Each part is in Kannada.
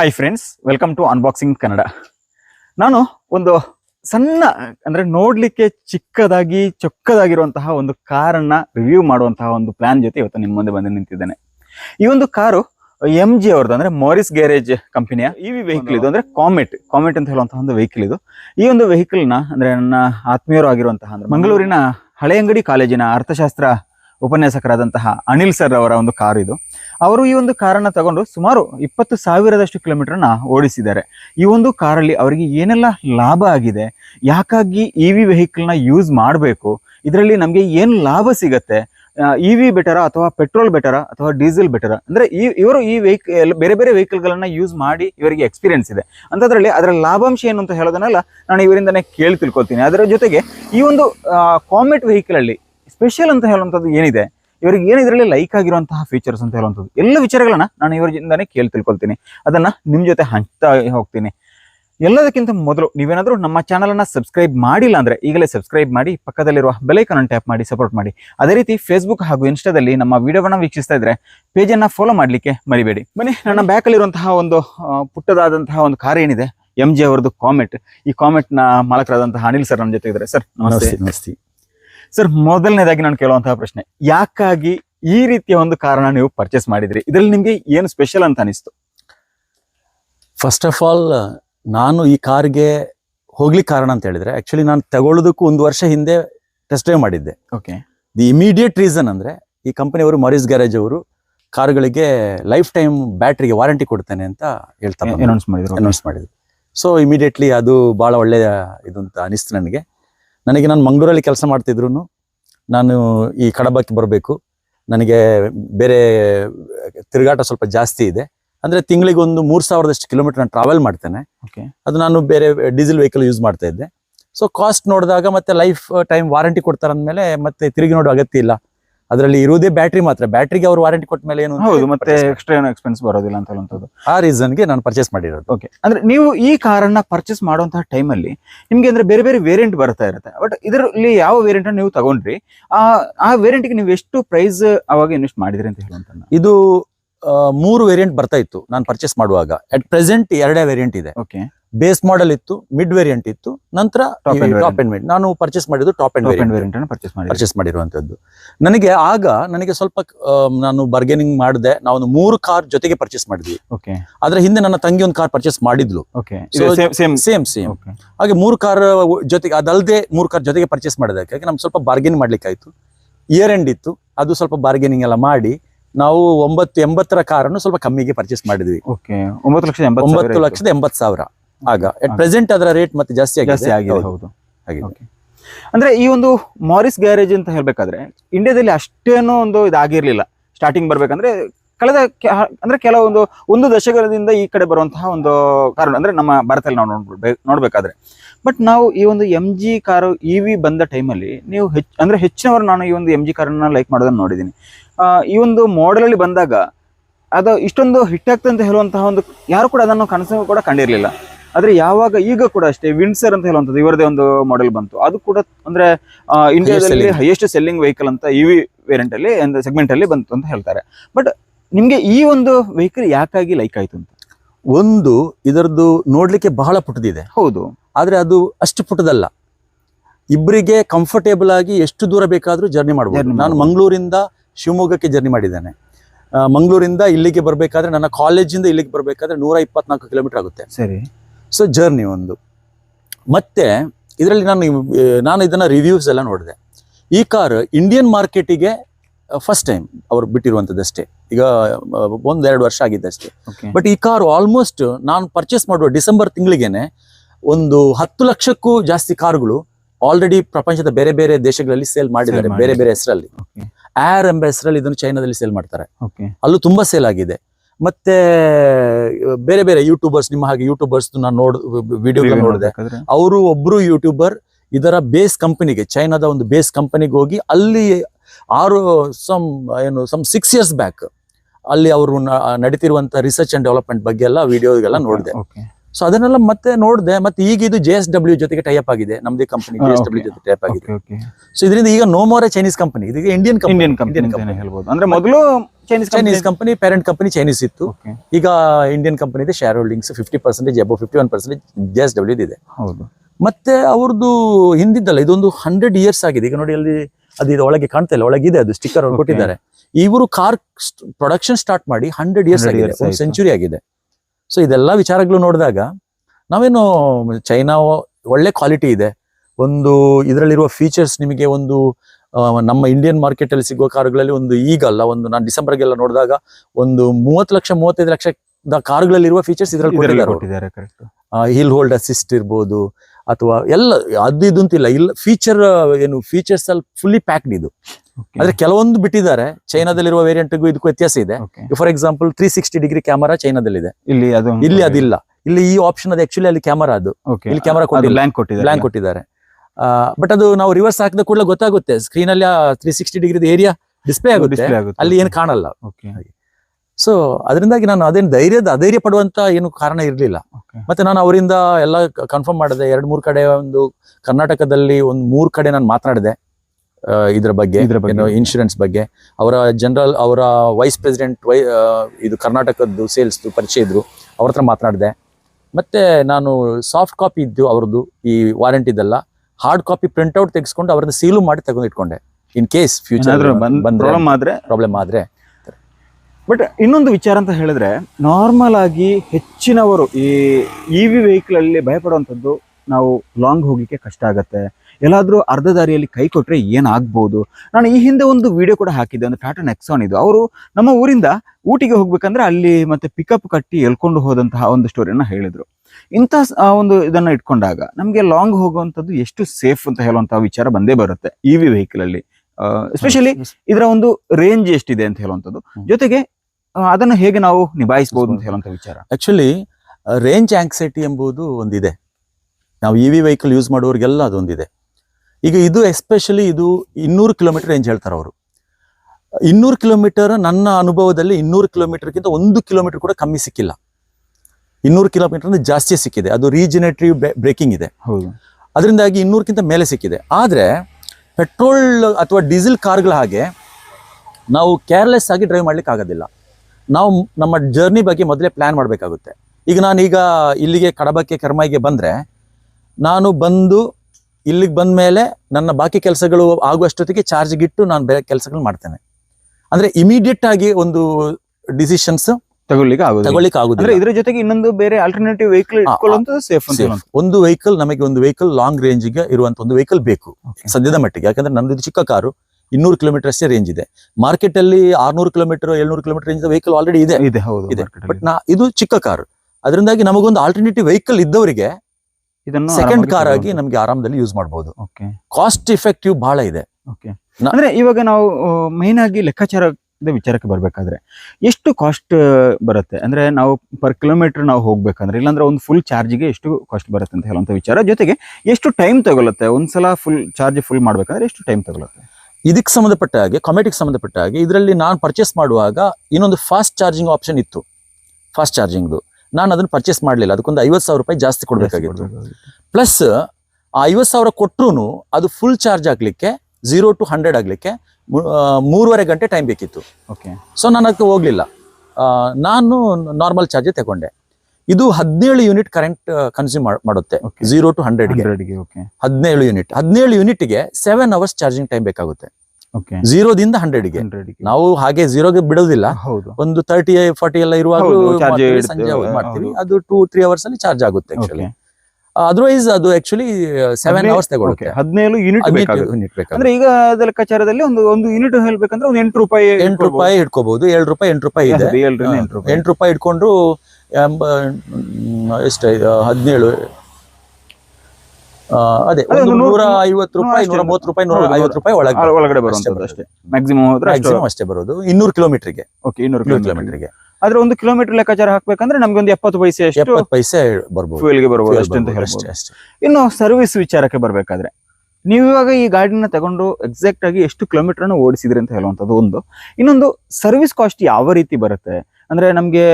Hi friends welcome to unboxing Kannada ನಾನು ಒಂದು ಸಣ್ಣ ಅಂದ್ರೆ ನೋಡ್ಲಿಕ್ಕೆ ಚಿಕ್ಕದಾಗಿ ಚೊಕ್ಕದಾಗಿರುವಂತಹ ಒಂದು ಕಾರನ್ನ ರಿವ್ಯೂ ಮಾಡುವಂತಹ ಒಂದು ಪ್ಲಾನ್ ಜೊತೆ ಇವತ್ತು ನಿಮ್ಮ ಮುಂದೆ ಬಂದು ನಿಂತಿದ್ದೇನೆ. ಈ ಒಂದು ಕಾರು ಎಂ ಜಿ ಅವ್ರದ್ದು ಅಂದ್ರೆ ಮಾರಿಸ್ ಗ್ಯಾರೇಜ್ ಕಂಪನಿಯ ಇ ವಿ ವೆಹಿಕಲ್ ಇದು ಅಂದ್ರೆ ಕಾಮೆಟ್ ಕಾಮೆಟ್ ಅಂತ ಹೇಳುವಂತಹ ಒಂದು ವೆಹಿಕಲ್ ಇದು. ಈ ಒಂದು ವೆಹಿಕಲ್ನ ಅಂದ್ರೆ ನನ್ನ ಆತ್ಮೀಯರು ಆಗಿರುವಂತಹ ಅಂದ್ರೆ ಮಂಗಳೂರಿನ ಹಳೆಯಂಗಡಿ ಕಾಲೇಜಿನ ಅರ್ಥಶಾಸ್ತ್ರ ಉಪನ್ಯಾಸಕರಾದಂತಹ ಅನಿಲ್ ಸರ್ ಅವರ ಒಂದು ಕಾರು ಇದು. ಅವರು ಈ ಒಂದು ಕಾರನ್ನ ತಗೊಂಡು ಸುಮಾರು ಇಪ್ಪತ್ತು ಸಾವಿರದಷ್ಟು ಕಿಲೋಮೀಟರ್ನ ಓಡಿಸಿದ್ದಾರೆ. ಈ ಒಂದು ಕಾರಲ್ಲಿ ಅವರಿಗೆ ಏನೆಲ್ಲ ಲಾಭ ಆಗಿದೆ, ಯಾಕಾಗಿ ಇ ವಿ ವೆಹಿಕಲ್ನ ಯೂಸ್ ಮಾಡಬೇಕು, ಇದರಲ್ಲಿ ನಮಗೆ ಏನು ಲಾಭ ಸಿಗತ್ತೆ ಇ ವಿ ಬೆಟರ ಅಥವಾ ಪೆಟ್ರೋಲ್ ಬೆಟರ ಅಥವಾ ಡೀಸೆಲ್ ಬೆಟರ ಅಂದ್ರೆ ಈ, ಇವರು ಈ ವೆಹಿಕಲ್ ಬೇರೆ ಬೇರೆ ವೆಹಿಕಲ್ಗಳನ್ನ ಯೂಸ್ ಮಾಡಿ ಇವರಿಗೆ ಎಕ್ಸ್ಪೀರಿಯನ್ಸ್ ಇದೆ. ಅಂತದ್ರಲ್ಲಿ ಅದರ ಲಾಭಾಂಶ ಏನು ಅಂತ ಹೇಳೋದನ್ನೆಲ್ಲ ನಾನು ಇವರಿಂದನೇ ಕೇಳಿ ತಿಳ್ಕೊಳ್ತೀನಿ. ಅದರ ಜೊತೆಗೆ ಈ ಒಂದು ಕಾಮೆಟ್ ವೆಹಿಕಲ್ ಅಲ್ಲಿ ಸ್ಪೆಷಲ್ ಅಂತ ಹೇಳುವಂಥದ್ದು ಏನಿದೆ? ಇವರಿಗೆ ಏನು ಇದರಲ್ಲಿ ಲೈಕ್ ಆಗಿರುವಂತಹ ಫೀಚರ್ಸ್ ಅಂತ ಹೇಳುವಂಥದ್ದು. ಎಲ್ಲ ವಿಚಾರಗಳನ್ನ ನಾನು ಇವರಿಂದಾನೇ ಕೇಳಿ ತಿಳ್ಕೊಳ್ತೀನಿ. ಅದನ್ನ ನಿಮ್ಮ ಜೊತೆ ಹಂಚ್ತಾ ಹೋಗ್ತೀನಿ. ಎಲ್ಲದಕ್ಕಿಂತ ಮೊದಲು ನೀವೇನಾದರೂ ನಮ್ಮ ಚಾನಲನ್ನು ಸಬ್ಸ್ಕ್ರೈಬ್ ಮಾಡಿಲ್ಲ ಅಂದರೆ ಈಗಲೇ ಸಬ್ಸ್ಕ್ರೈಬ್ ಮಾಡಿ, ಪಕ್ಕದಲ್ಲಿರುವ ಬೆಲೈಕನ್ ಅನ್ನು ಟ್ಯಾಪ್ ಮಾಡಿ ಸಪೋರ್ಟ್ ಮಾಡಿ. ಅದೇ ರೀತಿ ಫೇಸ್ಬುಕ್ ಹಾಗೂ ಇನ್ಸ್ಟಾದಲ್ಲಿ ನಮ್ಮ ವಿಡಿಯೋವನ್ನು ವೀಕ್ಷಿಸ್ತಾ ಇದ್ರೆ ಪೇಜನ್ನು ಫಾಲೋ ಮಾಡಲಿಕ್ಕೆ ಮರಿಬೇಡಿ. ಬನ್ನಿ, ನನ್ನ ಬ್ಯಾಕಲ್ಲಿರುವಂತಹ ಒಂದು ಪುಟ್ಟದಾದಂತಹ ಒಂದು ಕಾರ್ ಏನಿದೆ? ಎಂ ಜಿ ಅವರದ್ದು ಕಾಮೆಂಟ್ ಈ ಕಾಮೆಂಟ್ನ ಮಾಲಕರಾದಂತಹ ಅನಿಲ್ ಸರ್ ನಮ್ಮ ಜೊತೆ ಇದ್ದಾರೆ. ಸರ್ ನಮಸ್ತೆ ನಮಸ್ತೆ. ಸರ್ ಮೊದಲನೇದಾಗಿ ನಾನು ಕೇಳುವಂತಹ ಪ್ರಶ್ನೆ ಯಾಕಾಗಿ ಈ ರೀತಿಯ ಒಂದು ಕಾರಣ ನೀವು ಪರ್ಚೇಸ್ ಮಾಡಿದ್ರಿ? ಇದರಲ್ಲಿ ನಿಮ್ಗೆ ಏನು ಸ್ಪೆಷಲ್ ಅಂತ ಅನಿಸ್ತು? ಫಸ್ಟ್ ಆಫ್ ಆಲ್ ನಾನು ಈ ಕಾರ್ಗೆ ಹೋಗ್ಲಿಕ್ಕೆ ಕಾರಣ ಅಂತ ಹೇಳಿದ್ರೆ ಆಕ್ಚುಲಿ ನಾನು ತಗೊಳ್ಳೋದಕ್ಕೂ ಒಂದು ವರ್ಷ ಹಿಂದೆ ಟೆಸ್ಟ್ ಡ್ರೈವ್ ಮಾಡಿದ್ದೆ. ಓಕೆ ದಿ ಇಮಿಡಿಯೇಟ್ ರೀಸನ್ ಅಂದ್ರೆ ಈ ಕಂಪನಿಯವರು ಮಾರಿಸ್ ಗ್ಯಾರೇಜ್ ಅವರು ಕಾರ್ಗಳಿಗೆ ಲೈಫ್ ಟೈಮ್ ಬ್ಯಾಟ್ರಿಗೆ ವಾರಂಟಿ ಕೊಡ್ತೇನೆ ಅಂತ ಹೇಳ್ತಾರೆ ಅನೌನ್ಸ್ ಮಾಡಿದ್ರು ಅನೌನ್ಸ್ ಮಾಡಿದ್ರು. ಸೊ ಇಮಿಡಿಯೇಟ್ಲಿ ಅದು ಬಹಳ ಒಳ್ಳೆಯ ಇದು ಅಂತ ಅನಿಸ್ತು ನನಗೆ. ನನಗೆ ನಾನು ಮಂಗಳೂರಲ್ಲಿ ಕೆಲಸ ಮಾಡ್ತಿದ್ರು ನಾನು ಈ ಕಡಬಕ್ಕೆ ಬರಬೇಕು. ನನಗೆ ಬೇರೆ ತಿರುಗಾಟ ಸ್ವಲ್ಪ ಜಾಸ್ತಿ ಇದೆ. ಅಂದರೆ ತಿಂಗಳಿಗೆ ಒಂದು ಮೂರು ಸಾವಿರದಷ್ಟು ಕಿಲೋಮೀಟರ್ ನಾನು ಟ್ರಾವೆಲ್ ಮಾಡ್ತೇನೆ. ಓಕೆ ಅದು ನಾನು ಬೇರೆ ಡೀಸೆಲ್ ವೆಹಿಕಲ್ ಯೂಸ್ ಮಾಡ್ತಾ ಇದ್ದೆ. ಸೊ ಕಾಸ್ಟ್ ನೋಡಿದಾಗ ಮತ್ತೆ ಲೈಫ್ ಟೈಮ್ ವಾರಂಟಿ ಕೊಡ್ತಾರೆ ಅಂದಮೇಲೆ ಮತ್ತೆ ತಿರುಗಿ ನೋಡೋ ಅಗತ್ಯ ಇಲ್ಲ. ಅದರಲ್ಲಿ ಇರುವುದೇ ಬ್ಯಾಟ್ರಿ ಮಾತ್ರ. ಬ್ಯಾಟ್ರಿಗೆ ಅವ್ರು ವಾರಂಟಿ ಕೊಟ್ಟ ಮೇಲೆ ಏನು ಹೌದು ಮತ್ತೆ ಎಕ್ಸ್ಟ್ರಾ ಏನೋ ಎಕ್ಸ್ಪೆನ್ಸ್ ಬರೋದಿಲ್ಲ ಅಂತ ಹೇಳುವಂಥದ್ದು. ಆ ರೀಸನ್ಗೆ ನಾನು ಪರ್ಚೇಸ್ ಮಾಡಿರೋದು. ಓಕೆ ಅಂದ್ರೆ ನೀವು ಈ ಕಾರನ್ನ ಪರ್ಚೇಸ್ ಮಾಡುವಂತಹ ಟೈಮಲ್ಲಿ ನಿಮ್ಗೆ ಅಂದ್ರೆ ಬೇರೆ ಬೇರೆ ವೇರಿಯಂಟ್ ಬರ್ತಾ ಇರುತ್ತೆ. ಬಟ್ ಇದರಲ್ಲಿ ಯಾವ ವೇರಿಯಂಟ್ ನೀವು ತಗೊಂಡ್ರಿ ಆ ಆ ವೇರಿಯಂಟ್ಗೆ ನೀವು ಎಷ್ಟು ಪ್ರೈಸ್ ಅವಾಗ ಇನ್ವೆಸ್ಟ್ ಮಾಡಿದ್ರಿ ಅಂತ ಹೇಳುವಂತ ಇದು ಮೂರು ವೇರಿಯಂಟ್ ಬರ್ತಾ ಇತ್ತು ನಾನು ಪರ್ಚೇಸ್ ಮಾಡುವಾಗ. ಅಟ್ ಪ್ರೆಸೆಂಟ್ ಎರಡೇ ವೇರಿಯಂಟ್ ಇದೆ. ಓಕೆ ಬೇಸ್ ಮಾಡೆಲ್ ಇತ್ತು ಮಿಡ್ ವೇರಿಯಂಟ್ ಇತ್ತು ನಂತರ ಟಾಪ್ ಅಂಡ್ ಮಿಡ್ ನಾನು ಪರ್ಚೇಸ್ ಮಾಡಿದ್ದು top end variant purchase purchase ಮಾಡಿರುವಂತದ್ದು ನನಗೆ ಆಗ ನನಗೆ ಸ್ವಲ್ಪ ನಾನು ಬಾರ್ಗೇನಿಂಗ್ ಮಾಡಿದೆ ನಾವು ಮೂರು ಕಾರ್ ಜೊತೆಗೆ ಪರ್ಚೇಸ್ ಮಾಡಿದ್ವಿ. ಆದ್ರೆ ಹಿಂದೆ ನನ್ನ ತಂಗಿ ಒಂದು ಕಾರ್ ಪರ್ಚೇಸ್ ಮಾಡಿದ್ಲು. ಸೇಮ್ ಸೇಮ್ ಹಾಗೆ ಮೂರು ಕಾರ್ ಜೊತೆಗೆ ಅದಲ್ಲದೆ ಮೂರು ಕಾರ್ ಜೊತೆಗೆ ಪರ್ಚೇಸ್ ಮಾಡಿದಕ್ಕೆ ನಮ್ಗೆ ಸ್ವಲ್ಪ ಬಾರ್ಗೇನ್ ಮಾಡ್ಲಿಕ್ಕೆ ಆಯ್ತು ಇಯರ್ ಎಂಡ್ ಇತ್ತು. ಅದು ಸ್ವಲ್ಪ ಬಾರ್ಗೇನಿಂಗ್ ಎಲ್ಲ ಮಾಡಿ ನಾವು ಒಂಬತ್ತು ಎಂಬತ್ತರ ಕಾರನ್ನು ಸ್ವಲ್ಪ ಕಮ್ಮಿಗೆ ಪರ್ಚೇಸ್ ಮಾಡಿದ್ವಿ. ಒಂಬತ್ತು ಲಕ್ಷದ ಎಂಬತ್ತು ಸಾವಿರ. ಆಗ ಅಟ್ ಪ್ರೆಸೆಂಟ್ ಅದರ ರೇಟ್ ಮತ್ತೆ ಜಾಸ್ತಿ ಜಾಸ್ತಿ ಆಗಿದೆ ಹೌದು, ಹಾಗೆ. ಅಂದ್ರೆ ಈ ಒಂದು ಮಾರಿಸ್ ಗ್ಯಾರೇಜ್ ಅಂತ ಹೇಳ್ಬೇಕಾದ್ರೆ ಇಂಡಿಯಾದಲ್ಲಿ ಅಷ್ಟೇನೋ ಒಂದು ಇದಾಗಿರ್ಲಿಲ್ಲ. ಸ್ಟಾರ್ಟಿಂಗ್ ಬರ್ಬೇಕಂದ್ರೆ ಕಳೆದ ಅಂದ್ರೆ ಕೆಲವೊಂದು ಒಂದು ದಶಕದಿಂದ ಈ ಕಡೆ ಬರುವಂತಹ ಒಂದು ಕಾರಣ ಅಂದ್ರೆ ನಮ್ಮ ಭಾರತದಲ್ಲಿ ನಾವು ನೋಡ್ಬೇಕು ನೋಡ್ಬೇಕಾದ್ರೆ. ಬಟ್ ನಾವು ಈ ಒಂದು M G car E V ಬಂದ ಟೈಮಲ್ಲಿ ನೀವು ಹೆಚ್ಚು ಅಂದ್ರೆ ಹೆಚ್ಚಿನವರು ನಾನು ಈ ಒಂದು ಎಂ ಜಿ ಕಾರನ್ನ ಲೈಕ್ ಮಾಡೋದನ್ನ ನೋಡಿದ್ದೀನಿ. ಆ, ಈ ಒಂದು ಮಾಡೆಲ್ ಅಲ್ಲಿ ಬಂದಾಗ ಅದು ಇಷ್ಟೊಂದು ಹಿಟ್ ಆಗ್ತದೆ ಅಂತ ಹೇಳುವಂತಹ ಒಂದು ಯಾರು ಕೂಡ ಅದನ್ನು ಕನಸು ಕೂಡ ಕಂಡಿರಲಿಲ್ಲ. ಆದ್ರೆ ಯಾವಾಗ ಈಗ ಕೂಡ ಅಷ್ಟೇ ವಿನ್ಸರ್ ಅಂತ ಹೇಳುವಂಥದ್ದು ಇವರದೇ ಒಂದು ಮಾಡೆಲ್ ಬಂತು. ಅದು ಕೂಡ ಅಂದ್ರೆ ಇಂಡಿಯಾದಲ್ಲಿ. ಹೈಯೆಸ್ಟ್ ಸೆಲ್ಲಿಂಗ್ ವೆಹಿಕಲ್ ಅಂತ ಇ ವಿ ವೇರಿಯಂಟ್ ಅಲ್ಲಿ ಸೆಗ್ಮೆಂಟ್ ಅಲ್ಲಿ ಬಂತು ಅಂತ ಹೇಳ್ತಾರೆ. ಬಟ್ ನಿಮ್ಗೆ ಈ ಒಂದು ವೆಹಿಕಲ್ ಯಾಕಾಗಿ ಲೈಕ್ ಆಯ್ತು ಅಂತ? ಒಂದು ಇದರದ್ದು ನೋಡ್ಲಿಕ್ಕೆ ಬಹಳ ಪುಟದಿದೆ. ಹೌದು. ಆದ್ರೆ ಅದು ಅಷ್ಟು ಪುಟದಲ್ಲ. ಇಬ್ಬರಿಗೆ ಕಂಫರ್ಟೇಬಲ್ ಆಗಿ ಎಷ್ಟು ದೂರ ಬೇಕಾದ್ರೂ ಜರ್ನಿ ಮಾಡಬಹುದು ನಾನು. ಮಂಗಳೂರಿಂದ ಶಿವಮೊಗ್ಗಕ್ಕೆ ಜರ್ನಿ ಮಾಡಿದ್ದೇನೆ. ಮಂಗಳೂರಿಂದ ಇಲ್ಲಿಗೆ ಬರಬೇಕಾದ್ರೆ ನನ್ನ ಕಾಲೇಜಿಂದ ಇಲ್ಲಿಗೆ ಬರಬೇಕಾದ್ರೆ ನೂರ ಇಪ್ಪತ್ನಾಲ್ಕು ಕಿಲೋಮೀಟರ್ ಆಗುತ್ತೆ. ಸರಿ. ಸೊ ಜರ್ನಿ ಒಂದು. ಮತ್ತೆ ಇದರಲ್ಲಿ ನಾನು ನಾನು ಇದನ್ನ ರಿವ್ಯೂಸ್ ಎಲ್ಲ ನೋಡಿದೆ. ಈ ಕಾರ್ ಇಂಡಿಯನ್ ಮಾರ್ಕೆಟಿಗೆ ಫಸ್ಟ್ ಟೈಮ್ ಅವರು ಬಿಟ್ಟಿರುವಂಥದ್ದಷ್ಟೇ ಈಗ ಒಂದೆರಡು ವರ್ಷ ಆಗಿದ್ದಷ್ಟೇ ಬಟ್ ಈ ಕಾರು ಆಲ್ಮೋಸ್ಟ್ ನಾನು ಪರ್ಚೇಸ್ ಮಾಡುವ ಡಿಸೆಂಬರ್ ತಿಂಗಳಿಗೆನೆ ಒಂದು ಹತ್ತು ಲಕ್ಷಕ್ಕೂ ಜಾಸ್ತಿ ಕಾರ್ಗಳು ಆಲ್ರೆಡಿ ಪ್ರಪಂಚದ ಬೇರೆ ಬೇರೆ ದೇಶಗಳಲ್ಲಿ ಸೇಲ್ ಮಾಡಿದ್ದಾರೆ ಬೇರೆ ಬೇರೆ ಹೆಸರಲ್ಲಿ. ಆರ್ ಎಂಬ ಹೆಸರಲ್ಲಿ ಇದನ್ನು ಚೈನಾದಲ್ಲಿ ಸೇಲ್ ಮಾಡ್ತಾರೆ. ಅಲ್ಲೂ ತುಂಬಾ ಸೇಲ್ ಆಗಿದೆ. ಮತ್ತೆ ಬೇರೆ ಬೇರೆ ಯೂಟ್ಯೂಬರ್ಸ್ ನಿಮ್ಮ ಹಾಗೆ ಯೂಟ್ಯೂಬರ್ಸ್ ನಾನು ನೋಡ್ ವಿಡಿಯೋ ನೋಡಿದೆ. ಅವರು ಒಬ್ರು ಯೂಟ್ಯೂಬರ್ ಇದರ ಬೇಸ್ ಕಂಪನಿಗೆ ಚೈನಾದ ಒಂದು ಬೇಸ್ ಕಂಪನಿಗೆ ಹೋಗಿ ಅಲ್ಲಿ ಆರು ಸಮ್ ಏನು ಸಮ್ ಸಿಕ್ಸ್ ಇಯರ್ಸ್ ಬ್ಯಾಕ್ ಅಲ್ಲಿ ಅವರು ನಡೀತಿರುವಂತ ರಿಸರ್ಚ್ ಅಂಡ್ ಡೆವಲಪ್ಮೆಂಟ್ ಬಗ್ಗೆ ಎಲ್ಲ ವಿಡಿಯೋಗೆಲ್ಲ ನೋಡಿದೆ. ಸೊ ಅದನ್ನೆಲ್ಲ ಮತ್ತೆ ನೋಡಿದೆ ಮತ್ತೆ ಈಗ ಇದು ಜೆ ಎಸ್ ಡಬ್ಲ್ಯೂ ಜೊತೆಗೆ ಟೈಪ್ ಆಗಿದೆ. ನಮ್ದೇ ಕಂಪನಿ ಜೆ ಎಸ್ ಡಬ್ಲ್ಯೂ ಜೊತೆ ಟೈಪ್ ಆಗಿದೆ. ಸೊ ಇದರಿಂದ ಈಗ ನೋ ಮೋರ್ ಚೈನೀಸ್ ಕಂಪನಿ ಇದೀಗ ಇಂಡಿಯನ್ ಕಂಪನಿ ಇಂಡಿಯನ್ ಕಂಪನಿ ಹೇಳ್ಬೋದು. ಅಂದ್ರೆ ಮೊದಲು Chinese company parent company Chinese ಇತ್ತು. ಈಗ ಇಂಡಿಯನ್ ಕಂಪನಿ ಇದೆ share holdings fifty percentage above fifty one percentage J S W ಇದೆ. ಮತ್ತೆ ಅವ್ರದ್ದು ಹಿಂದಿದ್ದಲ್ಲ ಇದೊಂದು ಹಂಡ್ರೆಡ್ ಇಯರ್ಸ್ ಆಗಿದೆ. ಈಗ ನೋಡಿ ಅಲ್ಲಿ ಅದು ಇದು ಒಳಗೆ ಕಾಣ್ತಾ ಇಲ್ಲ ಒಳಗಿದೆ ಅದು ಸ್ಟಿಕ್ಕರ್ ಅವ್ರು ಕೊಟ್ಟಿದ್ದಾರೆ. ಇವರು ಕಾರ್ ಪ್ರೊಡಕ್ಷನ್ ಸ್ಟಾರ್ಟ್ ಮಾಡಿ ಹಂಡ್ರೆಡ್ ಇಯರ್ಸ್ 100 ಆಗಿದೆ ಒಂದು ಸೆಂಚುರಿ ಆಗಿದೆ. ಸೊ ಇದೆಲ್ಲ ವಿಚಾರಗಳು ನೋಡಿದಾಗ ನಾವೇನು ಚೈನಾ ಒಳ್ಳೆ ಕ್ವಾಲಿಟಿ ಇದೆ. ಒಂದು ಇದರಲ್ಲಿರುವ ಫೀಚರ್ಸ್ ನಿಮಗೆ ಒಂದು ನಮ್ಮ ಇಂಡಿಯನ್ ಮಾರ್ಕೆಟ್ ಅಲ್ಲಿ ಸಿಗುವ ಕಾರುಗಳಲ್ಲಿ ಒಂದು ಈಗಲ್ಲ ಒಂದು ನಾನು ಡಿಸೆಂಬರ್ಗೆಲ್ಲ ನೋಡಿದಾಗ ಒಂದು ಮೂವತ್ತು ಲಕ್ಷ ಮೂವತ್ತೈದು ಲಕ್ಷ ಕಾರುಗಳಲ್ಲಿರುವ ಫೀಚರ್ಸ್ ಇದರಲ್ಲಿ ಕೊಟ್ಟಿದ್ದಾರೆ ಹಿಲ್ ಹೋಲ್ಡ್ ಅಸಿಸ್ಟ್ ಇರ್ಬೋದು ಅಥವಾ ಎಲ್ಲ ಅದು ಇದು ಅಂತಿಲ್ಲ ಇಲ್ಲ ಫೀಚರ್ ಏನು ಫೀಚರ್ಸ್ ಅಲ್ಲಿ ಫುಲ್ಲಿ ಪ್ಯಾಕ್ಡ್ ಇದು. ಆದ್ರೆ ಕೆಲವೊಂದು ಬಿಟ್ಟಿದ್ದಾರೆ ಚೈನಾದಲ್ಲಿರುವ ವೇರಿಯಂಟ್ಗೂ ಇದಕ್ಕೂ ವ್ಯತ್ಯಾಸ ಇದೆ. For example three sixty degree camera ಚೈನಾದಲ್ಲಿದೆ. ಇಲ್ಲಿ ಅದು ಇಲ್ಲಿ ಅದಿಲ್ಲ. ಇಲ್ಲಿ ಈ ಆಪ್ಷನ್ ಅದು ಆಕ್ಚುಲಿ ಅಲ್ಲಿ ಕ್ಯಾಮರಾ ಅದು. ಇಲ್ಲಿ ಕ್ಯಾಮರಾ ಕೊಟ್ಟಿಲ್ಲ. ಬ್ಲಾಂಕ್ ಕೊಟ್ಟಿದ್ದಾರೆ. ಬ್ಲಾಂಕ್ ಕೊಟ್ಟಿದ್ದಾರೆ. ಬಟ್ ಅದು ನಾವು ರಿವರ್ಸ್ ಹಾಕಿದ ಕೂಡಲೇ ಗೊತ್ತಾಗುತ್ತೆ. ಸ್ಕ್ರೀನ್ ಅಲ್ಲಿ three sixty degree area display ಆಗುತ್ತೆ. ಅಲ್ಲಿ ಏನು ಕಾಣಲ್ಲ. ಓಕೆ ಸೊ ಅದರಿಂದಾಗಿ ನಾನು ಅದೇನು ಧೈರ್ಯದ ಅಧೈರ್ಯ ಪಡುವಂತ ಏನು ಕಾರಣ ಇರಲಿಲ್ಲ. ಮತ್ತೆ ನಾನು ಅವರಿಂದ ಎಲ್ಲ ಕನ್ಫರ್ಮ್ ಮಾಡಿದೆ. ಎರಡು ಮೂರು ಕಡೆ ಒಂದು ಕರ್ನಾಟಕದಲ್ಲಿ ಒಂದು ಮೂರ್ ಕಡೆ ನಾನು ಮಾತನಾಡಿದೆ. ಇದ್ರ ಬಗ್ಗೆ ಇನ್ಶೂರೆನ್ಸ್ ಬಗ್ಗೆ. ಅವರ ಜನರಲ್ ಅವರ ವೈಸ್ ಪ್ರೆಸಿಡೆಂಟ್ ವೈ ಇದು ಕರ್ನಾಟಕದ್ದು ಸೇಲ್ಸ್ ಪರಿಚಯ ಇದ್ರು ಅವ್ರ ಹತ್ರ ಮಾತನಾಡಿದೆ. ಮತ್ತೆ ನಾನು ಸಾಫ್ಟ್ ಕಾಪಿ ಇದ್ದು ಅವ್ರದ್ದು ಈ ವಾರಂಟಿದೆಲ್ಲ ಹಾರ್ಡ್ ಕಾಪಿ ಪ್ರಿಂಟ್ಔಟ್ ತೆಗೆಸ್ಕೊಂಡು ಅವ್ರನ್ನ ಸೀಲು ಮಾಡಿ ತಗೊಂಡು ಇಟ್ಕೊಂಡೆ ಇನ್ ಕೇಸ್ ಫ್ಯೂಚರ್ ಪ್ರಾಬ್ಲಮ್ ಆದ್ರೆ? ಪ್ರಾಬ್ಲಮ್ ಆದ್ರೆ. ಬಟ್ ಇನ್ನೊಂದು ವಿಚಾರ ಅಂತ ಹೇಳಿದ್ರೆ ನಾರ್ಮಲ್ ಆಗಿ ಹೆಚ್ಚಿನವರು ಈ ಇ ವಿ ವೆಹಿಕಲ್ ಅಲ್ಲಿ ಭಯಪಡುವಂಥದ್ದು ನಾವು ಲಾಂಗ್ ಹೋಗ್ಲಿಕ್ಕೆ ಕಷ್ಟ ಆಗತ್ತೆ. ಎಲ್ಲಾದ್ರೂ ಅರ್ಧ ದಾರಿಯಲ್ಲಿ ಕೈ ಕೊಟ್ಟರೆ ಏನಾಗ್ಬೋದು? ನಾನು ಈ ಹಿಂದೆ ಒಂದು ವಿಡಿಯೋ ಕೂಡ ಹಾಕಿದ್ದೆ ಒಂದು ಟಾಟಾ ನೆಕ್ಸಾನ್ ಇದು. ಅವರು ನಮ್ಮ ಊರಿಂದ ಊಟಿಗೆ ಹೋಗ್ಬೇಕಂದ್ರೆ ಅಲ್ಲಿ ಮತ್ತೆ ಪಿಕಪ್ ಕಟ್ಟಿ ಎಳ್ಕೊಂಡು ಹೋದಂತಹ ಒಂದು ಸ್ಟೋರಿಯನ್ನು ಹೇಳಿದರು. ಇಂಥ ಒಂದು ಇದನ್ನ ಇಟ್ಕೊಂಡಾಗ ನಮಗೆ ಲಾಂಗ್ ಹೋಗುವಂಥದ್ದು ಎಷ್ಟು ಸೇಫ್ ಅಂತ ಹೇಳುವಂತಹ ವಿಚಾರ ಬಂದೇ ಬರುತ್ತೆ ಇ ವಿ ವೆಹಿಕಲಲ್ಲಿ ಎಸ್ಪೆಷಲಿ ಇದರ ಒಂದು ರೇಂಜ್ ಎಷ್ಟಿದೆ ಅಂತ ಹೇಳುವಂಥದ್ದು. ಜೊತೆಗೆ ಅದನ್ನು ಹೇಗೆ ನಾವು ನಿಭಾಯಿಸಬಹುದು ಅಂತ ಹೇಳುವಂಥ ವಿಚಾರ. ಆ್ಯಕ್ಚುಲಿ ರೇಂಜ್ ಆಂಕ್ಸೈಟಿ ಎಂಬುದು ಒಂದಿದೆ. ನಾವು ಇ ವಿ ವೆಹಿಕಲ್ ಯೂಸ್ ಮಾಡೋರಿಗೆಲ್ಲ ಅದೊಂದಿದೆ. ಈಗ ಇದು ಎಸ್ಪೆಷಲಿ ಇದು ಇನ್ನೂರು ಕಿಲೋಮೀಟರ್ ರೇಂಜ್ ಹೇಳ್ತಾರೆ ಅವರು. ಇನ್ನೂರು ಕಿಲೋಮೀಟರ್ ನನ್ನ ಅನುಭವದಲ್ಲಿ ಇನ್ನೂರು ಕಿಲೋಮೀಟರ್ಗಿಂತ ಒಂದು ಕಿಲೋಮೀಟರ್ ಕೂಡ ಕಮ್ಮಿ ಸಿಕ್ಕಿಲ್ಲ. ಇನ್ನೂರು ಕಿಲೋಮೀಟರ್ ಜಾಸ್ತಿ ಸಿಕ್ಕಿದೆ. ಅದು ರೀಜನರೇಟಿವ್ ಬ್ರೇಕಿಂಗ್ ಇದೆ. ಹೌದು. ಅದರಿಂದಾಗಿ ಇನ್ನೂರಕ್ಕಿಂತ ಮೇಲೆ ಸಿಕ್ಕಿದೆ. ಆದರೆ ಪೆಟ್ರೋಲ್ ಅಥವಾ ಡೀಸೆಲ್ ಕಾರ್ಗಳ ಹಾಗೆ ನಾವು ಕೇರ್ಲೆಸ್ ಆಗಿ ಡ್ರೈವ್ ಮಾಡ್ಲಿಕ್ಕೆ ಆಗೋದಿಲ್ಲ. ನಾವು ನಮ್ಮ ಜರ್ನಿ ಬಗ್ಗೆ ಮೊದಲೇ ಪ್ಲ್ಯಾನ್ ಮಾಡಬೇಕಾಗುತ್ತೆ. ಈಗ ನಾನೀಗ ಇಲ್ಲಿಗೆ ಕಡಬಕ್ಕೆ ಕರ್ಮಾಯಿಗೆ ಬಂದರೆ ನಾನು ಬಂದು ಇಲ್ಲಿಗೆ ಬಂದ ಮೇಲೆ ನನ್ನ ಬಾಕಿ ಕೆಲಸಗಳು ಆಗುವಷ್ಟೊತ್ತಿಗೆ ಚಾರ್ಜ್ಗಿಟ್ಟು ನಾನು ಬೇರೆ ಕೆಲಸಗಳು ಮಾಡ್ತೇನೆ. ಅಂದ್ರೆ ಇಮಿಡಿಯೇಟ್ ಆಗಿ ಒಂದು ಡಿಸಿಷನ್ಸ್ ತಗೊಳ್ಳಿಕ್ಕೆ ಆಗೋದು ತಗೊಳ್ಳಿಕ್ಕೆ ಅಂದ್ರೆ ಆಗುದಿಲ್ಲ ಇದ್ರ ಜೊತೆಗೆ ಇನ್ನೊಂದು ಬೇರೆ ಆಲ್ಟರ್ನೇಟಿವ್ ವೆಹಿಕಲ್ ಸೇಫ್ ಒಂದು ವೆಹಿಕಲ್ ನಮಗೆ ಒಂದು ವೆಹಿಕಲ್ ಲಾಂಗ್ ರೇಂಜ್ಗೆ ಇರುವಂತ ಒಂದು ವೆಹಿಕಲ್ ಬೇಕು. ಸದ್ಯದ ಮಟ್ಟಿಗೆ. ಯಾಕಂದ್ರೆ ನಮ್ದು ಇದು ಚಿಕ್ಕ ಕಾರು ಇನ್ನೂರು ಕಿಲೋಮೀಟರ್ ಅಷ್ಟೇ ರೇಂಜ್ ಇದೆ. ಮಾರ್ಕೆಟ್ ಅಲ್ಲಿ ಆರ್ನೂರು ಕಿಲೋಮೀಟರ್ ಏಳ್ನೂರು ಕಿಲೋಮೀಟರ್ ರೇಂಜ್ ವೆಹಿಕಲ್ ಆಲ್ರೆಡಿ ಇದೆ. ಬಟ್. ನಾ ಇದು ಚಿಕ್ಕ ಕಾರು. ಅದರಿಂದಾಗಿ ನಮಗೊಂದು ಆಲ್ಟರ್ನೇಟಿವ್ ವೆಹಿಕಲ್ ಇದ್ದವರಿಗೆ ಇದನ್ನು ಸೆಕೆಂಡ್ ಕಾರ್ ಆಗಿ. ನಮಗೆ ಆರಾಮದಲ್ಲಿ ಯೂಸ್ ಮಾಡಬಹುದು ಕಾಸ್ಟ್ ಇಫೆಕ್ಟಿವ್ ಬಹಳ ಇದೆ. ಅಂದ್ರೆ ಇವಾಗ ನಾವು ಮೈನ್ ಆಗಿ ಲೆಕ್ಕಾಚಾರದ ವಿಚಾರಕ್ಕೆ ಬರ್ಬೇಕಾದ್ರೆ ಎಷ್ಟು ಕಾಸ್ಟ್ ಬರುತ್ತೆ? ಅಂದ್ರೆ ನಾವು ಪರ್ ಕಿಲೋಮೀಟರ್ ನಾವು ಹೋಗ್ಬೇಕಂದ್ರೆ ಇಲ್ಲಾಂದ್ರೆ ಒಂದು ಫುಲ್ ಚಾರ್ಜ್ಗೆ ಎಷ್ಟು ಕಾಸ್ಟ್ ಬರುತ್ತೆ ಅಂತ ಹೇಳುವಂತ ವಿಚಾರ. ಜೊತೆಗೆ ಎಷ್ಟು ಟೈಮ್ ತಗೊಳುತ್ತೆ? ಒಂದ್ಸಲ ಫುಲ್ ಚಾರ್ಜ್ ಫುಲ್ ಮಾಡ್ಬೇಕಾದ್ರೆ ಎಷ್ಟು ಟೈಮ್ ತಗೊಳುತ್ತೆ? ಇದಕ್ಕೆ ಸಂಬಂಧಪಟ್ಟ ಹಾಗೆ ಕಾಮೆಟಿಗೆ ಸಂಬಂಧಪಟ್ಟ ಹಾಗೆ ಇದರಲ್ಲಿ ನಾನು ಪರ್ಚೇಸ್ ಮಾಡುವಾಗ ಇನ್ನೊಂದು ಫಾಸ್ಟ್ ಚಾರ್ಜಿಂಗ್ ಆಪ್ಷನ್ ಇತ್ತು. ಫಾಸ್ಟ್ ಚಾರ್ಜಿಂಗ್ದು ನಾನು ಅದನ್ನು ಪರ್ಚೇಸ್ ಮಾಡಲಿಲ್ಲ. ಅದಕ್ಕೊಂದು ಐವತ್ತು ಸಾವಿರ ರೂಪಾಯಿ ಜಾಸ್ತಿ ಕೊಡಬೇಕಾಗಿತ್ತು. ಪ್ಲಸ್ ಆ ಐವತ್ತು ಸಾವಿರ ಕೊಟ್ಟರು ಅದು ಫುಲ್ ಚಾರ್ಜ್ ಆಗಲಿಕ್ಕೆ ಝೀರೋ ಟು ಹಂಡ್ರೆಡ್ ಆಗಲಿಕ್ಕೆ ಮೂರುವರೆ ಗಂಟೆ ಟೈಮ್ ಬೇಕಿತ್ತು. ಓಕೆ ಸೊ ನಾನು ಅದಕ್ಕೆ ಹೋಗಲಿಲ್ಲ. ನಾನು ನಾರ್ಮಲ್ ಚಾರ್ಜ್ ತಗೊಂಡೆ. ಇದು ಹದಿನೇಳು ಯೂನಿಟ್ ಕರೆಂಟ್ ಕನ್ಸ್ಯೂಮ್ ಮಾಡುತ್ತೆ. ಜೀರೋ ಝೀರೋ ಟು ಹಂಡ್ರೆಡ್ ಹದಿನೇಳು ಯೂನಿಟ್ ಹದಿನೇಳು ಯೂನಿಟ್ಗೆ ಸೆವೆನ್ ಅವರ್ಸ್ ಚಾರ್ಜಿಂಗ್ ಟೈಮ್ ಬೇಕಾಗುತ್ತೆ. ಓಕೆ ಝೀರೋದಿಂದ ಹಂಡ್ರೆಡ್ಗೆ ನಾವು ಹಾಗೆ ಝೀರೋಗೆ ಬಿಡೋದಿಲ್ಲ. ಒಂದು ತರ್ಟಿ ಫಾರ್ಟಿ ಎಲ್ಲ ಇರುವಾಗ ಸಂಜೆ ಮಾಡ್ತೀವಿ. ಅದು ಟೂ ತ್ರೀ ಅವರ್ಸ್ ಅಲ್ಲಿ ಚಾರ್ಜ್ ಆಗುತ್ತೆ ಆಕ್ಚುಲಿ ಅದರ್ವೈಸ್ ಅದು ಆಕ್ಚುಲಿ ಸೆವೆನ್ ಅವರ್ಸ್ ತಗೊಳುತ್ತೆ. ಹದಿನೇಳು ಯೂನಿಟ್ ಅಂದ್ರೆ ಈಗ ಲೆಕ್ಕಾಚಾರದಲ್ಲಿ ಒಂದು ಒಂದು ಯೂನಿಟ್ ಹೇಳ್ಬೇಕಂದ್ರೆ ಒಂದು ಎಂಟು ರೂಪಾಯಿ ಎಂಟು ರೂಪಾಯಿ ಇಟ್ಕೋಬಹುದು ಏಳು ರೂಪಾಯಿ ಎಂಟು ರೂಪಾಯಿ ಇದೆ. ಎಂಟು ರೂಪಾಯಿ. ಎಂಟು ರೂಪಾಯಿ ಇಟ್ಕೊಂಡು ಎಷ್ಟು ಹದಿನೇಳು ಅದೇ ಒಂದು ನೂರು- ಐವತ್ತು ರೂಪಾಯಿ. ನೂರ ಮೂವತ್ತು ರೂಪಾಯಿ ನೂರ ಐವತ್ತು ರೂಪಾಯಿ ಒಳಗೆ ಒಳಗಡೆ ಬರುವಂತದ್ದು ಅಷ್ಟೇ. ಮ್ಯಾಕ್ಸಿಮಮ್ ಹೋದ್ರೆ ಅಷ್ಟು ಮ್ಯಾಕ್ಸಿಮಮ್ ಅಷ್ಟೇ ಬರೋದು. ಇನ್ನೂರು ಕಿಲೋಮೀಟರ್ಗೆ ಓಕೆ ಇನ್ನೂರು ಇನ್ನೂರು ಕಿಲೋಮೀಟರ್ ಕಿಲೋಮೀಟರ್ಗೆ ಆದ್ರೆ ಒಂದು ಕಿಲೋಮೀಟರ್ ಲೆಕ್ಕಾಚಾರ ಹಾಕ್ಬೇಕಂದ್ರೆ ನಮ್ಗೆ ಒಂದು ಎಪ್ಪತ್ತು ಪೈಸೆ ಎಷ್ಟು ಪೈಸೆ ಬರ್ಬೋದು. Fuel ಗೆ ಬರ್ಬೋದು ಅಷ್ಟೇ ಅಂತ ಅಷ್ಟೇ ಇನ್ನು ಸರ್ವಿಸ್ ವಿಚಾರಕ್ಕೆ ಬರ್ಬೇಕಾದ್ರೆ ನೀವು ಇವಾಗ ಈ ಗಾಡಿನ ತಗೊಂಡು ಎಕ್ಸಾಕ್ಟ್ ಆಗಿ ಎಷ್ಟು ಕಿಲೋಮೀಟರ್ ಓಡಿಸಿದ್ರಿ ಅಂತ ಹೇಳುವಂತದ್ದು ಒಂದು. ಇನ್ನೊಂದು ಸರ್ವಿಸ್ ಕಾಸ್ಟ್ ಯಾವ ರೀತಿ ಬರುತ್ತೆ? ಅಂದ್ರೆ ನಮಗೆ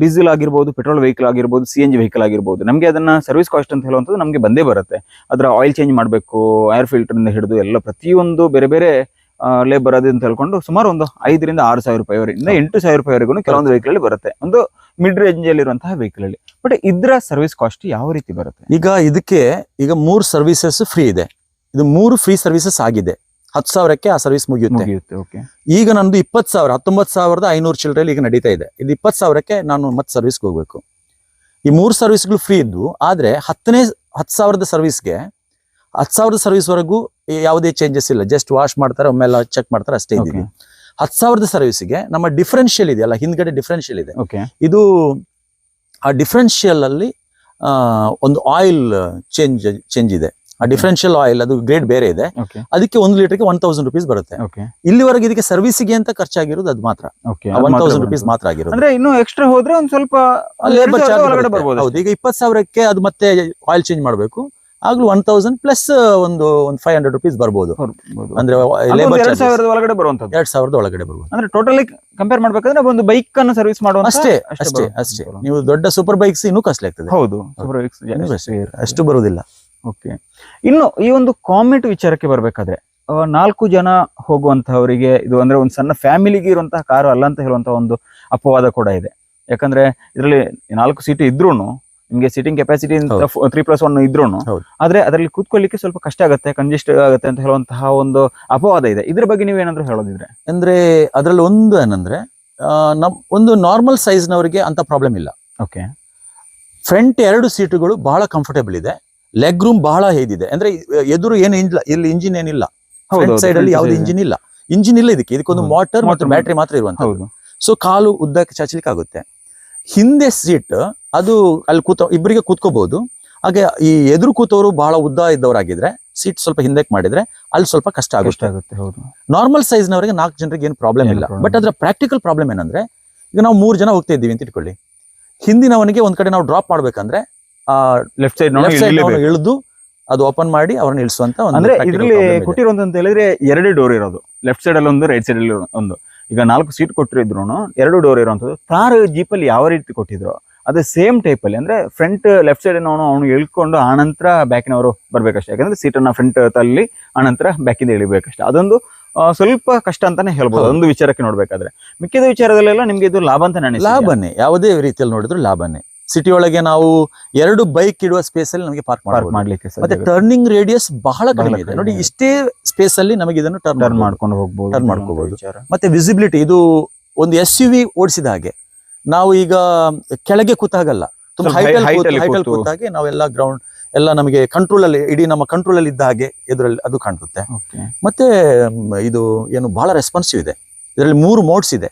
ಡೀಸೆಲ್ ಆಗಿರ್ಬೋದು ಪೆಟ್ರೋಲ್ ವೆಹಿಕಲ್ ಆಗಿರ್ಬೋದು ಸಿ ಎನ್ ಜಿ ವೆಹಿಕಲ್ ಆಗಿರ್ಬೋದು ನಮಗೆ ಅದನ್ನ ಸರ್ವಿಸ್ ಕಾಸ್ಟ್ ಅಂತ ಹೇಳುವಂಥದ್ದು ನಮಗೆ ಬಂದೇ ಬರುತ್ತೆ. ಅದರ ಆಯಿಲ್ ಚೇಂಜ್ ಮಾಡಬೇಕು ಏರ್ ಫಿಲ್ಟರ್ ಇಂದ ಹಿಡಿದು ಎಲ್ಲ ಪ್ರತಿಯೊಂದು ಬೇರೆ ಬೇರೆ ಲೇಬರ್ ಅದು ಅಂತ ಹೇಳ್ಕೊಂಡು ಸುಮಾರು ಒಂದು ಐದರಿಂದ ಆರು ಸಾವಿರ ರೂಪಾಯಿವರೆಗಿಂದ ಎಂಟು ಸಾವಿರ ರೂಪಾಯಿವರೆಗೂ ಕೆಲವೊಂದು ವೆಹಿಕಲ್ ಅಲ್ಲಿ ಬರುತ್ತೆ. ಒಂದು ಮಿಡ್ ರೇಂಜ್ ಅಲ್ಲಿ ಇರುವಂತಹ ವೆಹಿಕಲ್ ಅಲ್ಲಿ. ಬಟ್ ಇದ್ರ ಸರ್ವಿಸ್ ಕಾಸ್ಟ್ ಯಾವ ರೀತಿ ಬರುತ್ತೆ? ಈಗ ಇದಕ್ಕೆ ಈಗ ಮೂರು ಸರ್ವಿಸಸ್ ಫ್ರೀ ಇದೆ. ಇದು ಮೂರು ಫ್ರೀ ಸರ್ವಿಸಸ್ ಆಗಿದೆ. ಹತ್ತು ಸಾವಿರಕ್ಕೆ ಆ ಸರ್ವಿಸ್ ಮುಗಿಯುತ್ತೆ. ಮುಗಿಯುತ್ತೆ ಓಕೆ ಈಗ ನಂದು ಇಪ್ಪತ್ತು ಸಾವಿರ ಹತ್ತೊಂಬತ್ತು ಸಾವಿರದ ಐನೂರು ಚಿಲ್ಡ್ರಲ್ಲಿ ಈಗ ನಡೀತಾ ಇದೆ. ಇದು ಇಪ್ಪತ್ತು ಸಾವಿರಕ್ಕೆ ನಾನು ಮತ್ತೆ ಸರ್ವಿಸ್ಗೆ ಹೋಗ್ಬೇಕು. ಈ ಮೂರು ಸರ್ವಿಸ್ಗಳು ಫ್ರೀ ಇದ್ದು ಆದರೆ ಹತ್ತನೇ ಹತ್ತು ಸಾವಿರದ ಸರ್ವಿಸ್ಗೆ ಹತ್ತು ಸಾವಿರದ ಸರ್ವಿಸ್ವರೆಗೂ ಯಾವುದೇ ಚೇಂಜಸ್ ಇಲ್ಲ. ಜಸ್ಟ್ ವಾಶ್ ಮಾಡ್ತಾರೆ ಒಮ್ಮೆಲ್ಲ ಚೆಕ್ ಮಾಡ್ತಾರೆ ಅಷ್ಟೇ ಇದ್ದೀವಿ. ಹತ್ತು ಸಾವಿರದ ಸರ್ವಿಸ್ಗೆ ನಮ್ಮ ಡಿಫ್ರೆನ್ಷಿಯಲ್ ಇದೆಯಲ್ಲ ಹಿಂದ್ಗಡೆ ಡಿಫ್ರೆನ್ಷಿಯಲ್ ಇದೆ. ಓಕೆ ಇದು ಆ ಡಿಫ್ರೆನ್ಷಿಯಲ್ ಅಲ್ಲಿ ಒಂದು ಆಯಿಲ್ ಚೇಂಜ್ ಚೇಂಜ್ ಇದೆ. ಡಿಫ್ರೆನ್ಷಿಯಲ್ ಆಯಿಲ್ ಅದು ಗ್ರೇಡ್ ಬೇರೆ ಇದೆ. ಅದಕ್ಕೆ ಒಂದು ಲೀಟರ್ಗೆ ಒನ್ ತೌಸಂಡ್ ರುಪೀಸ್ ಬರುತ್ತೆ. ಇಲ್ಲಿವರೆಗೆ ಇದಕ್ಕೆ ಸರ್ವಿಸಿಗೆ ಅಂತ ಖರ್ಚಾಗಿರೋದು ಅದು ಮಾತ್ರ. ಒನ್ ತೌಸಂಡ್ ರುಪೀಸ್ ಮಾತ್ರ ಆಗಿರೋದು. ಅಂದ್ರೆ ಇನ್ನು ಎಕ್ಸ್ಟ್ರಾ ಹೋದ್ರೆ ಒಂದು ಸ್ವಲ್ಪ ಲೇಬರ್ ಚಾರ್ಜ್ ಬರ್ಬೋದು ಹೌದು ಈಗ ಇಪ್ಪತ್ತು ಸಾವಿರಕ್ಕೆ ಅದು ಮತ್ತೆ ಆಯಿಲ್ ಚೇಂಜ್ ಮಾಡಬೇಕು. ಆಗ್ಲೂ ಒನ್ ತೌಸಂಡ್ ಪ್ಲಸ್ ಒಂದು ಒಂದು ಫೈವ್ ಹಂಡ್ರೆಡ್ ರುಪೀಸ್ ಬರ್ಬೋದು. ಅಂದ್ರೆ ಲೇಬರ್ ಎರಡು ಸಾವಿರದ ಒಳಗಡೆ ಬರುವಂತದ್ದು ಎರಡ್ ಸಾವಿರದ ಒಳಗಡೆ ಬರ್ಬೋದು. ಅಂದ್ರೆ ಟೋಟಲಿ ಕಂಪೇರ್ ಮಾಡ್ಬೇಕಂದ್ರೆ ಒಂದು ಬೈಕ್ ಅನ್ನು ಸರ್ವಿಸ್ ಮಾಡುವ ಅಷ್ಟೇ ಅಷ್ಟೇ ಅಷ್ಟೇ ನೀವು ದೊಡ್ಡ ಸೂಪರ್ ಬೈಕ್ಸ್ ಇನ್ನೂ ಕಾಸ್ಟ್ಲಿ ಆಗ್ತದೆ. ಹೌದು ಸೂಪರ್ ಬೈಕ್ಸ್ ಅಷ್ಟು ಬರುವುದಿಲ್ಲ. ಓಕೆ ಇನ್ನು ಈ ಒಂದು ಕಾಮೆಂಟ್ ವಿಚಾರಕ್ಕೆ ಬರಬೇಕಾದ್ರೆ ನಾಲ್ಕು ಜನ ಹೋಗುವಂತಹವರಿಗೆ ಇದು ಅಂದ್ರೆ ಒಂದು ಸಣ್ಣ ಫ್ಯಾಮಿಲಿಗೆ ಇರುವಂತಹ ಕಾರು ಅಲ್ಲ ಅಂತ ಹೇಳುವಂತಹ ಒಂದು ಅಪವಾದ ಕೂಡ ಇದೆ. ಯಾಕಂದ್ರೆ ಇದರಲ್ಲಿ ನಾಲ್ಕು ಸೀಟ್ ಇದ್ರೂನು ನಿಮ್ಗೆ seating capacity three plus one ಇದ್ರು ಆದ್ರೆ ಅದರಲ್ಲಿ ಕೂತ್ಕೊಳ್ಳಿಕ್ಕೆ ಸ್ವಲ್ಪ ಕಷ್ಟ ಆಗುತ್ತೆ ಕಂಜೆಸ್ಟ್ ಆಗುತ್ತೆ ಅಂತ ಹೇಳುವಂತಹ ಒಂದು ಅಪವಾದ ಇದೆ. ಇದ್ರ ಬಗ್ಗೆ ನೀವು ಏನಾದ್ರೂ ಹೇಳೋದಿದ್ರೆ. ಅಂದ್ರೆ ಅದ್ರಲ್ಲಿ ಒಂದು ಏನಂದ್ರೆ ನಮ್ ಒಂದು ನಾರ್ಮಲ್ ಸೈಜ್ನವರಿಗೆ ಅಂತ ಪ್ರಾಬ್ಲಮ್ ಇಲ್ಲ. ಓಕೆ ಫ್ರಂಟ್ ಎರಡು ಸೀಟುಗಳು ಬಹಳ ಕಂಫರ್ಟೇಬಲ್ ಇದೆ. ಲೆಗ್ ರೂಮ್ ಬಹಳ ಹೇದಿದೆ ಅಂದ್ರೆ ಎದುರು ಏನು ಇಲ್ಲ ಇಲ್ಲಿ ಇಂಜಿನ್ ಏನಿಲ್ಲ. ಸೈಡ್ ಅಲ್ಲಿ ಯಾವ್ದು ಇಂಜಿನ್ ಇಲ್ಲ. ಇಂಜಿನ್ ಇಲ್ಲ ಇದಕ್ಕೆ. ಇದಕ್ಕೊಂದು. ಮೋಟರ್ ಮತ್ತು ಬ್ಯಾಟ್ರಿ ಮಾತ್ರ ಇರುವಂತ ಹೌದು. ಸೊ ಕಾಲು ಉದ್ದಕ್ಕೆ ಚಾಚಲಿಕ್ಕೆ ಆಗುತ್ತೆ ಹಿಂದೆ ಸೀಟ್ ಅದು ಅಲ್ಲಿ ಕೂತ ಇಬ್ಬರಿಗೆ ಕೂತ್ಕೋಬಹುದು ಹಾಗೆ ಈ ಎದುರು ಕೂತವರು ಬಹಳ ಉದ್ದ ಇದ್ದವರಾಗಿದ್ರೆ ಸೀಟ್ ಸ್ವಲ್ಪ ಹಿಂದಕ್ಕೆ ಮಾಡಿದ್ರೆ ಅಲ್ಲಿ ಸ್ವಲ್ಪ ಕಷ್ಟ ಆಗುತ್ತೆ. ಆಗುತ್ತೆ ಹೌದು. ನಾರ್ಮಲ್ ಸೈಜ್ ನವರಿಗೆ ನಾಲ್ಕು ಜನರಿಗೆ ಏನು ಪ್ರಾಬ್ಲಮ್ ಇಲ್ಲ. ಬಟ್ ಅದರ ಪ್ರಾಕ್ಟಿಕಲ್ ಪ್ರಾಬ್ಲಮ್ ಏನಂದ್ರೆ ಈಗ ನಾವು ಮೂರು ಜನ ಹೋಗ್ತಾ ಇದ್ದೀವಿ ಅಂತ ಇಟ್ಕೊಳ್ಳಿ. ಹಿಂದಿನವನಿಗೆ ಒಂದ್ ಕಡೆ ನಾವು ಡ್ರಾಪ್ ಮಾಡ್ಬೇಕಂದ್ರೆ ಲೆಫ್ಟ್ ಸೈಡ್ ಲೆಫ್ಟ್ ಸೈಡ್ ಇಳಿದು ಅದು ಓಪನ್ ಮಾಡಿ ಅವ್ರನ್ನ ಇಳಿಸುವಂತ ಅಂದ್ರೆ ಇದರಲ್ಲಿ ಕೊಟ್ಟಿರುವಂತ ಅಂತ ಹೇಳಿದ್ರೆ ಎರಡೇ ಡೋರ್ ಇರೋದು. ಲೆಫ್ಟ್ ಸೈಡ್ ಅಲ್ಲಿ ಒಂದು ರೈಟ್ ಸೈಡ್ ಅಲ್ಲಿ ಒಂದು. ಈಗ ನಾಲ್ಕು ಸೀಟ್ ಕೊಟ್ಟಿರಿದ್ರು ಎರಡು ಡೋರ್ ಇರುವಂತದ್ದು. ಕಾರ್ ಜೀಪ್ ಅಲ್ಲಿ ಯಾವ ರೀತಿ ಕೊಟ್ಟಿದ್ರು? ಅದೇ ಸೇಮ್ ಟೈಪ್ ಅಲ್ಲಿ ಅಂದ್ರೆ ಫ್ರಂಟ್ ಲೆಫ್ಟ್ ಸೈಡ್ ಅವನು ಅವನು ಇಳ್ಕೊಂಡು ಆನಂತರ ಬ್ಯಾಕಿನವರು ಬರ್ಬೇಕಷ್ಟೇ. ಯಾಕಂದ್ರೆ ಸೀಟ್ ಅನ್ನ ಫ್ರಂಟ್ ತಲ್ಲಿ ಆನಂತರ ಬ್ಯಾಕಿಂದ ಇಳಿಬೇಕಷ್ಟೇ. ಅದೊಂದು ಸ್ವಲ್ಪ ಕಷ್ಟ ಅಂತಾನೆ ಹೇಳ್ಬೋದು. ಒಂದು ವಿಚಾರಕ್ಕೆ ನೋಡ್ಬೇಕಾದ್ರೆ. ಮಿಕ್ಕಿದ ವಿಚಾರದಲ್ಲೆಲ್ಲ ನಿಮ್ಗೆ ಇದು ಲಾಭ ಅಂತ ನಾನು ಲಾಭನೇ. ಯಾವುದೇ ರೀತಿಯಲ್ಲಿ ನೋಡಿದ್ರು ಲಾಭನೇ. ಸಿಟಿ ಒಳಗೆ ನಾವು ಎರಡು ಬೈಕ್ ಇಡುವ ಸ್ಪೇಸ್ ಅಲ್ಲಿ ನಮಗೆ ಪಾರ್ಕ್ ಪಾರ್ಕ್ ಮಾಡ್ಲಿಕ್ಕೆ ಮತ್ತೆ ಟರ್ನಿಂಗ್ ರೇಡಿಯಸ್ ಬಹಳ ಕಡಿಮೆ ಇದೆ. ನೋಡಿ ಇಷ್ಟೇ ಸ್ಪೇಸ್ ಅಲ್ಲಿ ನಮಗೆ ಇದನ್ನು ಟರ್ನ್ ಟರ್ನ್ ಮಾಡ್ಕೊಂಡು ಹೋಗ್ಬೋದು ಟರ್ನ್ ಮಾಡ್ಕೋಬಹುದು. ಮತ್ತೆ ವಿಸಿಬಿಲಿಟಿ ಇದು ಒಂದು ಎಸ್ ಯು ವಿ ಓಡಿಸಿದ ಹಾಗೆ. ನಾವು ಈಗ ಕೆಳಗೆ ಕೂತಾಗಲ್ಲ ತುಂಬಾ ಕೂತಾಗೆ ನಾವೆಲ್ಲ ಗ್ರೌಂಡ್ ಎಲ್ಲ ನಮಗೆ ಕಂಟ್ರೋಲ್ ಅಲ್ಲಿ ಇಡೀ ನಮ್ಮ ಕಂಟ್ರೋಲ್ ಅಲ್ಲಿ ಇದ್ದ ಹಾಗೆ ಎದುರಲ್ಲಿ ಅದು ಕಾಣುತ್ತೆ. ಮತ್ತೆ ಇದು ಏನು ಬಹಳ ರೆಸ್ಪಾನ್ಸಿವ್ ಇದೆ. ಇದರಲ್ಲಿ ಮೂರು ಮೋಡ್ಸ್ ಇದೆ.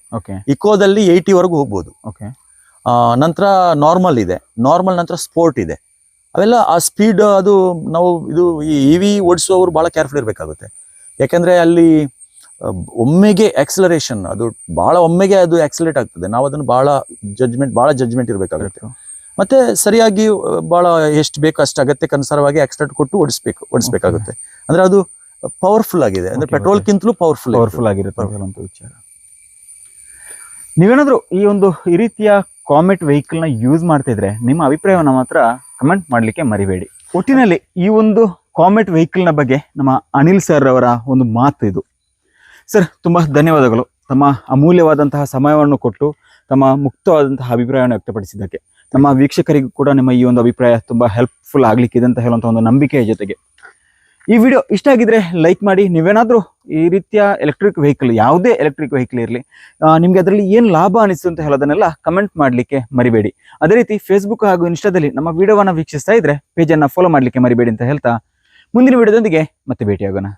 ಇಕೋದಲ್ಲಿ ಏಯ್ಟಿ ವರೆಗೂ ಹೋಗ್ಬೋದು. ನಂತರ ನಾರ್ಮಲ್ ಇದೆ. ನಾರ್ಮಲ್ ನಂತರ ಸ್ಪೋರ್ಟ್ ಇದೆ. ಅವೆಲ್ಲ ಆ ಸ್ಪೀಡ್ ಅದು ನಾವು ಇದು ಈ ಇ ವಿ ಓಡಿಸುವವರು ಭಾಳ ಕೇರ್ಫುಲ್ ಇರಬೇಕಾಗುತ್ತೆ. ಯಾಕೆಂದರೆ ಅಲ್ಲಿ ಒಮ್ಮೆಗೆ ಆಕ್ಸಲರೇಷನ್ ಅದು ಭಾಳ ಒಮ್ಮೆಗೆ ಅದು ಆಕ್ಸಲೇಟ್ ಆಗ್ತದೆ. ನಾವು ಅದನ್ನು ಭಾಳ ಜಡ್ಜ್ಮೆಂಟ್ ಭಾಳ ಜಡ್ಜ್ಮೆಂಟ್ ಇರಬೇಕಾಗುತ್ತೆ. ಮತ್ತೆ ಸರಿಯಾಗಿ ಭಾಳ ಬಹಳ ಎಷ್ಟು ಬೇಕು ಅಷ್ಟು ಅಗತ್ಯಕ್ಕನುಸಾರವಾಗಿ ಆಕ್ಸಿಡೆಂಟ್ ಕೊಟ್ಟು ಓಡಿಸ್ಬೇಕು ಓಡಿಸ್ಬೇಕಾಗುತ್ತೆ. ಅಂದ್ರೆ ಅದು ಪವರ್ಫುಲ್ ಆಗಿದೆ. ಅಂದರೆ ಪೆಟ್ರೋಲ್ಗಿಂತಲೂ ಪವರ್ಫುಲ್ ಪವರ್ಫುಲ್ ಆಗಿರುತ್ತೆ ಅಂತ ವಿಚಾರ. ನೀವೇನಾದರೂ ಈ ಒಂದು ಈ ರೀತಿಯ ಕಾಮೆಟ್ ವೆಹಿಕಲ್ನ ಯೂಸ್ ಮಾಡ್ತಿದ್ರೆ ನಿಮ್ಮ ಅಭಿಪ್ರಾಯವನ್ನು ಮಾತ್ರ ಕಮೆಂಟ್ ಮಾಡಲಿಕ್ಕೆ ಮರಿಬೇಡಿ. ಒಟ್ಟಿನಲ್ಲಿ ಈ ಒಂದು ಕಾಮೆಟ್ ವೆಹಿಕಲ್ನ ಬಗ್ಗೆ ನಮ್ಮ ಅನಿಲ್ ಸರ್ ಅವರ ಒಂದು ಮಾತು ಇದು. ಸರ್ ತುಂಬ ಧನ್ಯವಾದಗಳು. ತಮ್ಮ ಅಮೂಲ್ಯವಾದಂತಹ ಸಮಯವನ್ನು ಕೊಟ್ಟು ತಮ್ಮ ಮುಕ್ತವಾದಂತಹ ಅಭಿಪ್ರಾಯವನ್ನು ವ್ಯಕ್ತಪಡಿಸಿದ್ದಕ್ಕೆ. ನಮ್ಮ ವೀಕ್ಷಕರಿಗೂ ಕೂಡ ನಿಮ್ಮ ಈ ಒಂದು ಅಭಿಪ್ರಾಯ ತುಂಬ ಹೆಲ್ಪ್ಫುಲ್ ಆಗಲಿಕ್ಕಿದೆ ಅಂತ ಹೇಳುವಂಥ ಒಂದು ನಂಬಿಕೆಯ ಜೊತೆಗೆ. ಈ ವಿಡಿಯೋ ಇಷ್ಟ ಆಗಿದ್ರೆ ಲೈಕ್ ಮಾಡಿ. ನೀವೇನಾದರೂ ಈ ರೀತಿಯ ಎಲೆಕ್ಟ್ರಿಕ್ ವೆಹಿಕಲ್ ಯಾವುದೇ ಎಲೆಕ್ಟ್ರಿಕ್ ವೆಹಿಕಲ್ ಇರಲಿ ನಿಮಗೆ ಅದರಲ್ಲಿ ಏನು ಲಾಭ ಅನಿಸ್ತು ಅಂತ ಹೇಳೋದನ್ನೆಲ್ಲ ಕಮೆಂಟ್ ಮಾಡಲಿಕ್ಕೆ ಮರಿಬೇಡಿ. ಅದೇ ರೀತಿ ಫೇಸ್ಬುಕ್ ಹಾಗೂ ಇನ್ಸ್ಟಾದಲ್ಲಿ ನಮ್ಮ ವಿಡಿಯೋವನ್ನು ವೀಕ್ಷಿಸ್ತಾ ಇದ್ರೆ ಪೇಜನ್ನು ಫಾಲೋ ಮಾಡಲಿಕ್ಕೆ ಮರಿಬೇಡಿ ಅಂತ ಹೇಳ್ತಾ ಮುಂದಿನ ವಿಡಿಯೋದೊಂದಿಗೆ ಮತ್ತೆ ಭೇಟಿಯಾಗೋಣ.